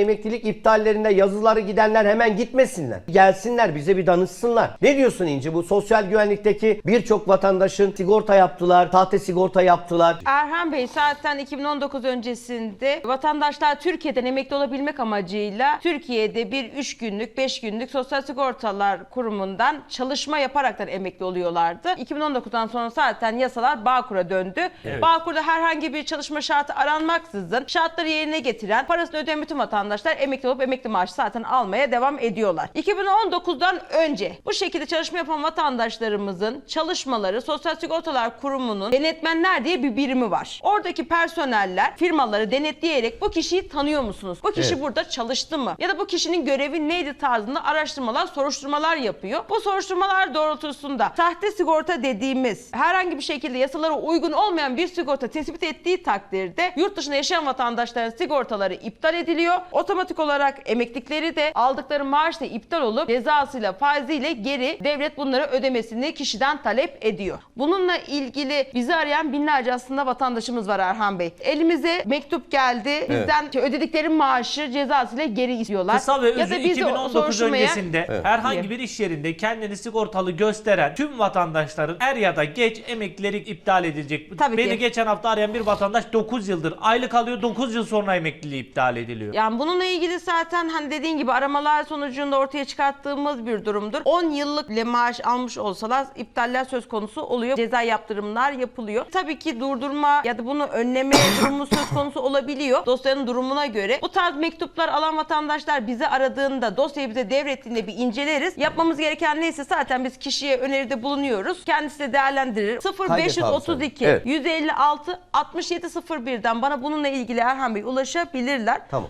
Emeklilik iptallerinde yazıları gidenler hemen gitmesinler. Gelsinler bize bir danışsınlar. Ne diyorsun İnci? Bu sosyal güvenlikteki birçok vatandaşın sigorta yaptılar, sahte sigorta yaptılar. Erhan Bey zaten 2019 öncesinde vatandaşlar Türkiye'den emekli olabilmek amacıyla Türkiye'de bir 3 günlük 5 günlük Sosyal Sigortalar Kurumu'ndan çalışma yaparaktan emekli oluyorlardı. 2019'dan sonra zaten yasalar Bağkur'a döndü. Bağkur'da herhangi bir çalışma şartı aranmaksızın şartları yerine getiren parasını ödeyen bütün vatandaşlar emekli olup emekli maaşı zaten almaya devam ediyorlar. 2019'dan önce bu şekilde çalışma yapan vatandaşlarımızın çalışmaları Sosyal Sigortalar Kurumu'nun denetmenler diye bir birimi var. Oradaki personeller firmaları denetleyerek bu kişiyi tanıyor musunuz? Bu kişi Evet. burada çalıştı mı? Ya da bu kişinin görevi neydi tarzında araştırmalar, soruşturmalar yapıyor. Bu soruşturmalar doğrultusunda sahte sigorta dediğimiz herhangi bir şekilde yasalara uygun olmayan bir sigorta tespit ettiği takdirde yurt dışında yaşayan vatandaşların sigortaları iptal ediliyor. Otomatik olarak emeklilikleri de aldıkları maaş da iptal olup cezasıyla faiziyle geri devlet bunları ödemesini kişiden talep ediyor. Bununla ilgili bizi arayan binlerce aslında vatandaşımız var Erhan Bey. Elimize mektup geldi. Bizden ödedikleri maaşı cezasıyla geri istiyorlar. Kısa ve Ya özü da biz de 2019 soruşturmaya- öncesinde herhangi bir iş yerinde kendini sigortalı gösteren tüm vatandaşların er ya da geç emeklileri iptal edilecek. Tabii Beni ki. geçen hafta arayan bir vatandaş 9 yıldır aylık alıyor 9 yıl sonra emekliliği iptal ediliyor. Yani bununla ilgili zaten hani dediğin gibi aramalar sonucunda ortaya çıkarttığımız bir durumdur. 10 yıllık le maaş almış olsalar iptaller söz konusu oluyor. Ceza yaptırımlar yapılıyor. Tabii ki durdurma ya da bunu önleme durumu söz konusu olabiliyor. Dosyanın durumuna göre. Bu tarz mektuplar alan vatandaşlar bizi aradığında dosyayı bize devrettiğinde bir inceleriz. Yapmamız gereken neyse zaten biz kişiye öneride bulunuyoruz. Kendisi de değerlendirir. Kaydet abi 0532 sen. Evet. 156 6701'den bana bununla ilgili Erhan Bey ulaşabilirler. Tamam.